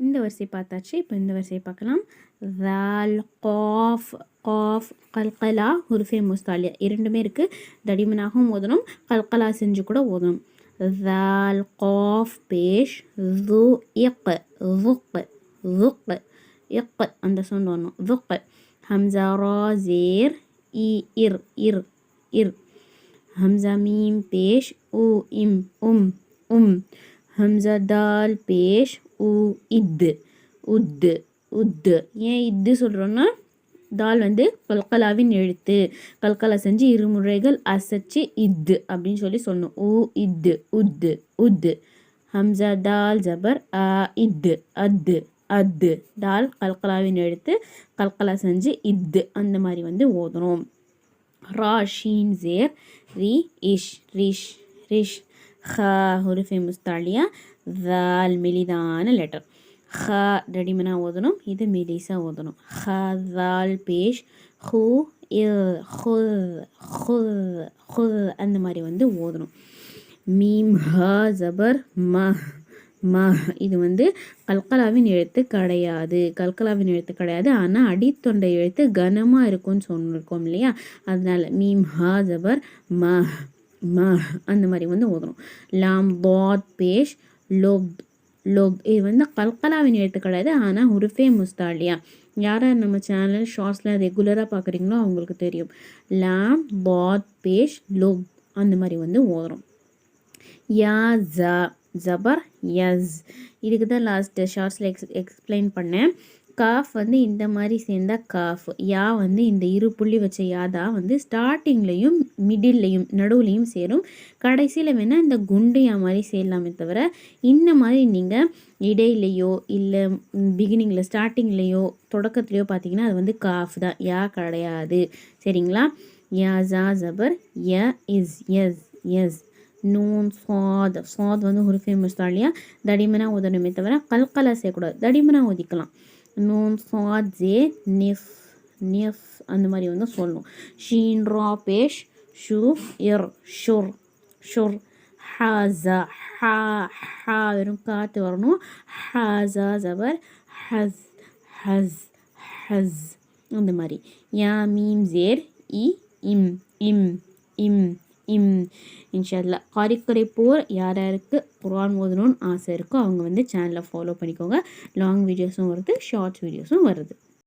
இந்த வரிசை பார்த்தாச்சு. இப்போ இந்த வரிசையை பார்க்கலாம். தால் காஃப் காஃப் கல்கலா ஹுருஃபே முஸ்தாலியா. இரண்டுமே இருக்குது தடிமனாகவும் ஓதணும். கல்கலா செஞ்சு கூட ஓதணும். தால் காஃப் பேஷ் து இக் துக் துக் இக். அந்த சவுண்ட் வரணும். துக் ஹம்சா ரா ஜேர் இ இர் இர் இர். ஹம்சா மீம் பேஷ் உ இம் உம் உம். ஹம்சா தால் பேஷ் உ இத்து உத்து உத்து ஏன் இத்து சொல்கிறோன்னா தால் வந்து கல்கலாவின் எழுத்து. கல்கலா செஞ்சு இருமுறைகள் அசைச்சு இத்து அப்படின்னு சொல்லி சொல்லணும் உ இத்து உத்து உத்து ஹம்சா தால் ஜபர் அ இத்து அத்து அத்து தால் கல்கலாவின் எழுத்து கல்கலா செஞ்சு இத்து அந்த மாதிரி வந்து ஓதணும் ரா ஷீன் ஜேர் ரி இஷ் ரிஷ் ரிஷ். ஹுருஃபே முஸ்தாலியா தால் மெலிதான லெட்டர் ஹ ரெடிமனாக ஓதணும் இது மெலிசாக ஓதணும் ஹ தால் பேஷ் ஹூ அந்த மாதிரி வந்து ஓதணும். மீம் ஹ ஜபர் ம ம இது வந்து கல்கலாவின் எழுத்து கிடையாது. கல்கலாவின் எழுத்து கிடையாது. ஆனால் அடித்தொண்டை எழுத்து கனமாக இருக்கும்னு சொன்னிருக்கோம் இல்லையா? அதனால் மீம் ஹா ஜபர் ம ம அந்த மாதிரி வந்து ஓதணும். லாம் பாத் பேஷ் லோப் லோப். இது வந்து கல்கலாவின் எழுத்து கிடையாது ஆனால் உருஃபே முஸ்தாலியா. யாரை நம்ம சேனல் ஷார்ட்ஸில் ரெகுலராக பார்க்குறீங்களோ அவங்களுக்கு தெரியும். லாம் பாத் பேஷ் லோப். அந்த மாதிரி வந்து ஓதுறோம் யா ஜ. ஜபர் யஸ். இதுக்கு தான் லாஸ்ட்டு ஷார்ட்ஸில் எக்ஸ் எக்ஸ்பிளைன் பண்ணேன். காஃப் வந்து இந்த மாதிரி சேர்ந்தால் காஃப் யா வந்து இந்த இரு புள்ளி வச்ச யா தான் வந்து ஸ்டார்டிங்லேயும் மிடில்லையும் நடுவுலையும் சேரும். கடைசியில் வேணால் இந்த குண்டு யா மாதிரி சேரலாமே தவிர இந்த மாதிரி நீங்கள் இடையிலையோ இல்லை பிகினிங்கில் ஸ்டார்டிங்லேயோ தொடக்கத்துலேயோ பார்த்தீங்கன்னா அது வந்து காஃப் தான் யா கிடையாது. சரிங்களா? யா ஜா ஜபர் ய இஸ் எஸ் எஸ். நூன் சாத். சாத் வந்து ஒரு ஃபேமஸ் தான் இல்லையா? தடிமனாக ஓதணுமே தவிர கல்கலா செய்யக்கூடாது. தடிமனாக ஒதிக்கலாம் நூன் சாத் ஜே நிஃப் நிஃப் அந்த மாதிரி வந்து சொல்லணும். ஷீன் ரா பேஷ் ஷூ இர் ஷுர் ஷுர். ஹாசா ஹா ஹா வெறும் காற்று வரணும். ஹாசா ஜபர் ஹஸ் ஹஸ் ஹஸ். அந்த மாதிரி. யா மீம் ஜேர் இ இம் இம் இம். இம் இன்ஷால்லா காரிக்குறை போர் யார் யாருக்கு குரான் ஓதணும்னு ஆசை இருக்கோ அவங்க வந்து சேனலை ஃபாலோ பண்ணிக்கோங்க. லாங் வீடியோஸும் வருது ஷார்ட்ஸ் வீடியோஸும் வருது.